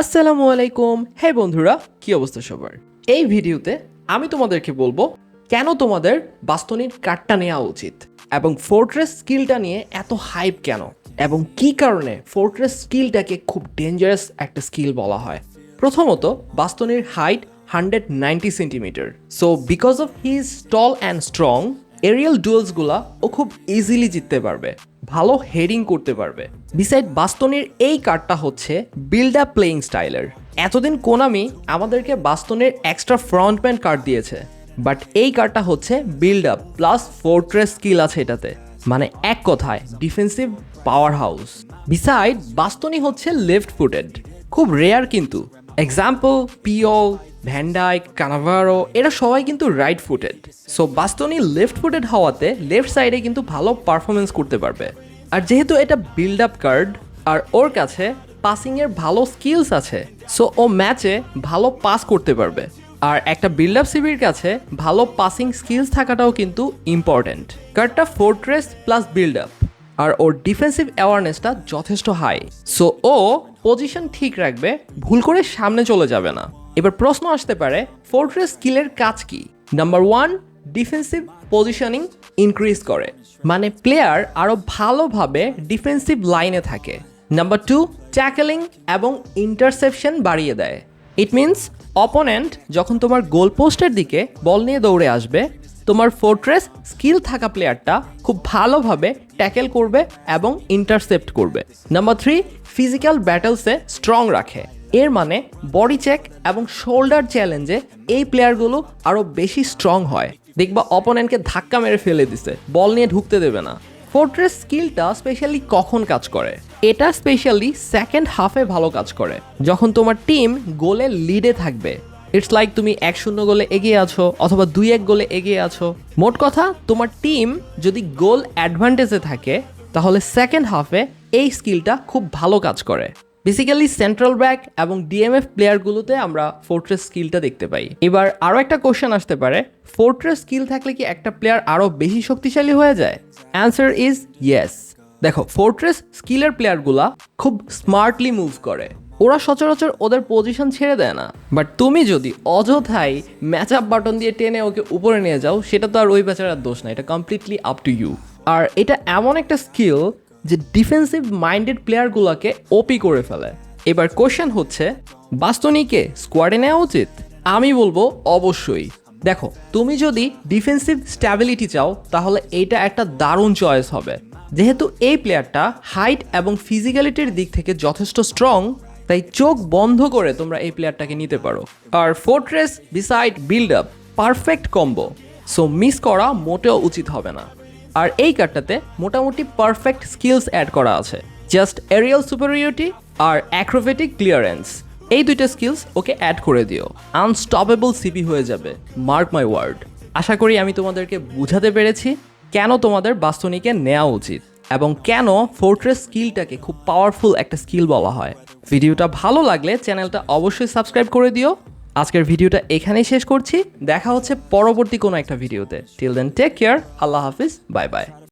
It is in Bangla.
আসসালামু আলাইকুম। হে বন্ধুরা, কি অবস্থা সবার? এই ভিডিওতে আমি তোমাদেরকে বলব, কেন তোমাদের বাস্তনির কার্ডটা নেওয়া উচিত এবং ফোর্ট্রেস স্কিলটা নিয়ে এত হাইপ কেন? এবং কি কারণে ফোর্ট্রেস স্কিলটাকে খুব ডেঞ্জারাস একটা স্কিল বলা হয়? প্রথমত, বাস্তনির height hundred ninety centimetre so because of his tall and strong aerial ডুয়েলসগুলা ও খুব ইজিলি জিততে পারবে। ভালো হেডিং করতে পারবে। বিসাইড বাস্তনের এই কার্ডটা হচ্ছে বিল্ড আপ প্লেইং স্টাইলের এতদিন কোনামি আমাদেরকে বাস্তনের এক্সট্রা ফ্রন্টম্যান কার্ড দিয়েছে। বাট এই কার্ডটা হচ্ছে build up plus fortress skill আছে এটাতে। মানে এক কথায় defensive power house beside Bastoni হচ্ছে লেফট ফুটেড খুব রেয়ার কিন্তু। Example Puyol Van Dijk Cannavaro এরা সবাই কিন্তু right footed so Bastoni left footed হওয়াতে লেফট সাইডে কিন্তু ভালো পারফরমেন্স করতে পারবে। আর যেহেতু এটা বিল্ড আপ কার্ড আর ওর কাছে পাসিংয়ের ভালো স্কিলস আছে সো ও ম্যাচে ভালো পাস করতে পারবে। আর একটা বিল্ড আপ সিবির কাছে ভালো পাসিং স্কিলস থাকাটাও কিন্তু ইম্পর্ট্যান্ট কার্ডটা ফোর্ট্রেস প্লাস বিল্ড আপ আর ওর ডিফেন্সিভ অ্যাওয়ারনেসটা যথেষ্ট হাই সো ও পজিশন ঠিক রাখবে, ভুল করে সামনে চলে যাবে না। এবার প্রশ্ন আসতে পারে ফোর্ট্রেস স্কিলের কাজ কি? Number one defensive positioning increase করে। মানে প্লেয়ার আরও ভালোভাবে ডিফেন্সিভ লাইনে থাকে। নাম্বার টু ট্যাকেলিং এবং ইন্টারসেপশন বাড়িয়ে দেয়। ইট মিনস অপোনেন্ট যখন তোমার গোল পোস্টের দিকে বল নিয়ে দৌড়ে আসবে, তোমার ফোর্ট্রেস স্কিল থাকা প্লেয়ারটা খুব ভালোভাবে ট্যাকেল করবে এবং ইন্টারসেপ্ট করবে। নাম্বার থ্রি ফিজিক্যাল ব্যাটেলসে স্ট্রং রাখে। এর মানে বডি চেক এবং শোল্ডার চ্যালেঞ্জে এই প্লেয়ারগুলো আরও বেশি স্ট্রং হয়। দেখবা অপোনেন্টকে ধাক্কা মেরে ফেলে দিছে বল নিয়ে ঢুকতে দেবে না। ফোর্ট্রেস স্কিলটা স্পেশালি কখন কাজ করে? এটা স্পেশালি সেকেন্ড হাফে ভালো কাজ করে। যখন তোমার টিম গোলে লিডে থাকবে ইটস লাইক তুমি এক শূন্য গোলে এগিয়ে আছো অথবা দুই এক গোলে এগিয়ে আছো। মোট কথা, তোমার টিম যদি গোল অ্যাডভান্টেজে থাকে, তাহলে সেকেন্ড হাফে এই স্কিলটা খুব ভালো কাজ করে। বেসিক্যালি সেন্ট্রাল ব্যাক এবং ডিএমএফ প্লেয়ারগুলোতে আমরা ফোর্ট্রেস স্কিলটা দেখতে পাই। এবার আরও একটা কোশ্চেন আসতে পারে ফোর্ট্রেস স্কিল থাকলে কি একটা প্লেয়ার আরও বেশি শক্তিশালী হয়ে যায়? অ্যান্সার ইজ ইয়েস দেখো ফোর্ট্রেস স্কিলের প্লেয়ারগুলা খুব স্মার্টলি মুভ করে। ওরা সচরাচর ওদের পজিশন ছেড়ে দেয় না। বাট তুমি যদি অযথাই ম্যাচ আপ বাটন দিয়ে টেনে ওকে উপরে নিয়ে যাও, সেটা তো আর ওই বেচারার দোষ না, এটা কমপ্লিটলি আপ টু ইউ আর এটা এমন একটা স্কিল যে ডিফেন্সিভ মাইন্ডেড প্লেয়ারগুলোকে ওপি করে ফেলে। এবার কোশ্চেন হচ্ছে, বাস্তনিকে স্কোয়াডে নেওয়া উচিত? আমি বলব অবশ্যই। দেখো, তুমি যদি ডিফেন্সিভ স্ট্যাবিলিটি চাও, তাহলে এইটা একটা দারুণ চয়েস হবে। যেহেতু এই প্লেয়ারটা হাইট এবং ফিজিক্যালিটির দিক থেকে যথেষ্ট স্ট্রং তাই চোখ বন্ধ করে তোমরা এই প্লেয়ারটাকে নিতে পারো। আর fortress beside build up perfect combo so miss করা মোটেও উচিত হবে না। আর এই কার্ডটাতে মোটামুটি পারফেক্ট স্কিলস অ্যাড করা আছে। জাস্ট এরিয়াল সুপারিয়রিটি আর অ্যাক্রোভেটিক ক্লিয়ারেন্স এই দুইটা স্কিলস ওকে অ্যাড করে দিও। আনস্টপেবল সিপি হয়ে যাবে। মার্ক মাই ওয়ার্ড আশা করি আমি তোমাদেরকে বুঝাতে পেরেছি কেন তোমাদের বাস্তনিকে নেওয়া উচিত এবং কেন ফোর্ট্রেস স্কিলটাকে খুব পাওয়ারফুল একটা স্কিল বলা হয়। ভিডিওটা ভালো লাগলে চ্যানেলটা অবশ্যই সাবস্ক্রাইব করে দিও। আজকের ভিডিওটা এখানেই শেষ করছি। দেখা হচ্ছে পরবর্তী কোনো একটা ভিডিওতে। টিল দেন টেক কেয়ার আল্লাহ হাফিজ। Bye bye